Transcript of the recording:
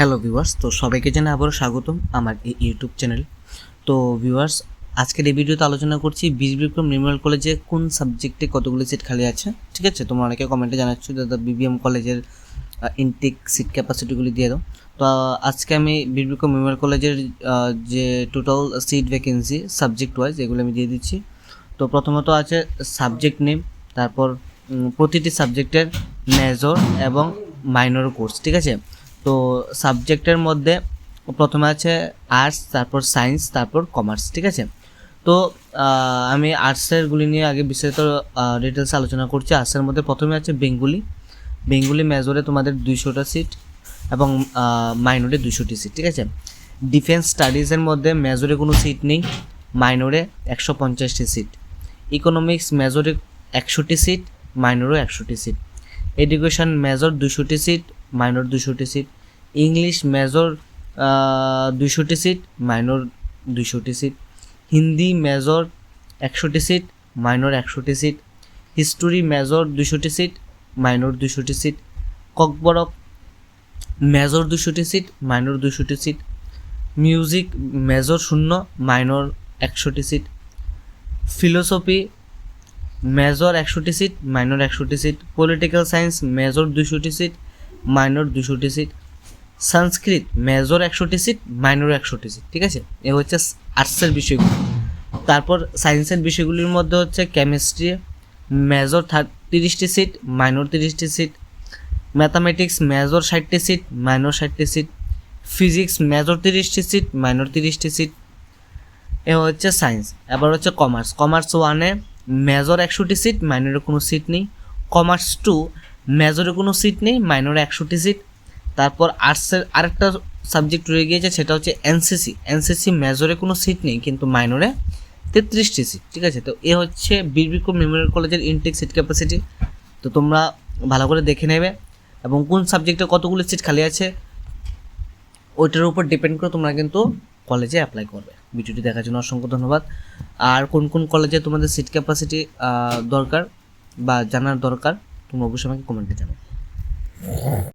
Hello viewers, তো সবাইকে জানাই আবারও স্বাগতম আমার এই ইউটিউব চ্যানেল। তো ভিউয়ার্স, আজকের এই ভিডিওতে আলোচনা করছি বিক্রম নির্মল কলেজে কোন সাবজেক্টে কতগুলো সিট খালি আছে, ঠিক আছে? তোমরা অনেকে কমেন্টে জানাচ্ছ দাদা বিবিএম কলেজের ইনটেক সিট ক্যাপাসিটিগুলি দিয়ে দাও। তো আজকে আমি বিক্রম নির্মল কলেজের যে total seat vacancy subject wise এগুলো আমি দিয়ে দিচ্ছি। তো প্রথমত আছে সাবজেক্ট নেম তারপর প্রতিটি সাবজেক্টের মেজর এবং মাইনর কোর্স ঠিক আছে? তো সাবজেক্টের মধ্যে প্রথমে আছে আর্টস তারপর সায়েন্স তারপর কমার্স ঠিক আছে? তো আমি আর্টসেরগুলি নিয়ে আগে বিস্তারিত ডিটেলস আলোচনা করছি। আর্টসের মধ্যে প্রথমে আছে বেঙ্গুলি। বেঙ্গুলি মেজরে তোমাদের দুইশোটা সিট এবং মাইনরে দুইশোটি সিট ঠিক আছে? ডিফেন্স স্টাডিজের মধ্যে মেজরে কোনো সিট নেই মাইনরে একশো পঞ্চাশটি সিট ইকোনমিক্স মেজরে একশোটি সিট মাইনরও একশোটি সিট এডুকেশন মেজর দুশোটি সিট মাইনর দুশোটি সিট ইংলিশ মেজর দুশোটি সিট, মাইনর দুশোটি সিট। হিন্দি মেজর একশোটি সিট, মাইনর একশোটি সিট। হিস্টোরি মেজর দুশোটি সিট, মাইনর দুশোটি সিট। ককবরক মেজর দুশোটি সিট, মাইনর দুশোটি সিট। মিউজিক মেজর শূন্য, মাইনর একশোটি সিট। ফিলোসফি মেজর একশোটি সিট, মাইনর একশোটি সিট। পলিটিক্যাল সায়েন্স মেজর দুশোটি সিট, মাইনর দুশোটি সিট। সংস্কৃত মেজর একশোটি সিট, মাইনর একশোটি সিট, ঠিক আছে? এ হচ্ছে আর্টসের বিষয়গুলো। তারপর সায়েন্সের বিষয়গুলির মধ্যে হচ্ছে কেমিস্ট্রি, মেজর তিরিশটি সিট, মাইনর তিরিশটি সিট, ম্যাথামেটিক্স, মেজর ষাটটি সিট, মাইনর ষাটটি সিট, ফিজিক্স, মেজর তিরিশটি সিট, মাইনর তিরিশটি সিট। এ হচ্ছে সায়েন্স। এবার হচ্ছে কমার্স। কমার্স ওয়ানে মেজর একশোটি সিট মাইনরে কোনো সিট নেই। কমার্স টু মেজরে কোনো সিট নেই, মাইনরে একশোটি সিট। তারপর আর্টসের আরেকটা সাবজেক্ট রয়ে গিয়েছে, সেটা হচ্ছে এনসিসি এনসিসি মেজরে কোনো সিট নেই, কিন্তু মাইনরে তেত্রিশটি সিট ঠিক আছে? তো এ হচ্ছে বীর বিক্রম মেমোরিয়াল কলেজের ইনটেক সিট ক্যাপাসিটি তো তোমরা ভালো করে দেখে নেবে। এবং কোন সাবজেক্টে কতগুলো সিট খালি আছে, ওইটার উপর ডিপেন্ড করে তোমরা কিন্তু কলেজে অ্যাপ্লাই করবে। ভিডিওটি দেখার জন্য অসংখ্য ধন্যবাদ। আর কোন কোন কলেজে তোমাদের সিট ক্যাপাসিটি দরকার বা জানার দরকার, তোমরা অবশ্যই আমাকে কমেন্টে জানাবে।